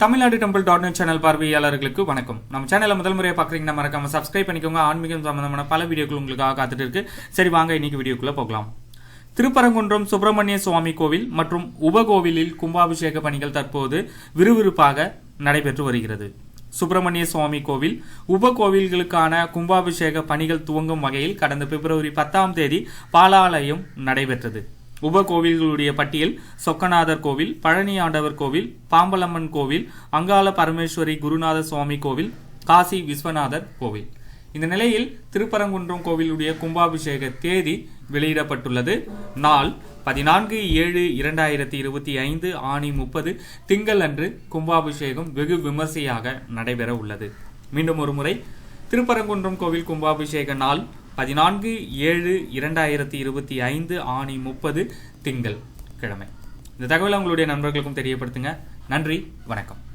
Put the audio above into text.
Tamil Nadu temple dot net channel பார்வையாளர்களுக்கு வணக்கம். நம்ம சேனலை முதல் முறையாக பார்க்குறீங்கன்னா மறக்காம சப்ஸ்கிரைப் பண்ணிக்கோங்க. ஆன்மீகம் சம்பந்தமான பல வீடியோக்கள் உங்களுக்காக காத்துட்டு இருக்கு. சரி வாங்க இன்னைக்கு வீடியோக்குள்ளே போகலாம். திருப்பரங்குன்றம் சுப்பிரமணிய சுவாமி கோவில் மற்றும் உபகோவிலில் கும்பாபிஷேக பணிகள் தற்போது விறுவிறுப்பாக நடைபெற்று வருகிறது. சுப்பிரமணிய சுவாமி கோவில் உபகோவில்களுக்கான கும்பாபிஷேக பணிகள் துவங்கும் வகையில் கடந்த பிப்ரவரி பத்தாம் தேதி பாலாலயம் நடைபெற்றது. உப கோவில்களுடைய பட்டியல் சொக்கநாதர் கோவில் பழனி ஆண்டவர் கோவில் பாம்பலம்மன் கோவில் அங்காள பரமேஸ்வரி குருநாத சுவாமி கோவில் காசி விஸ்வநாதர் கோவில். இந்த நிலையில் திருப்பரங்குன்றம் கோவிலுடைய கும்பாபிஷேக தேதி வெளியிடப்பட்டுள்ளது. நாள் பதினான்கு ஏழு இரண்டாயிரத்தி இருபத்தி ஐந்து ஆணி முப்பது. திங்கள் அன்று கும்பாபிஷேகம் வெகு விமர்சையாக நடைபெற உள்ளது. மீண்டும் ஒரு முறை திருப்பரங்குன்றம் கோவில் கும்பாபிஷேக நாள் பதினான்கு ஏழு இரண்டாயிரத்தி இருபத்தி ஐந்து ஆணி முப்பது திங்கள் கிழமை. இந்த தகவலை உங்களுடைய நண்பர்களுக்கும் தெரியப்படுத்துங்க. நன்றி வணக்கம்.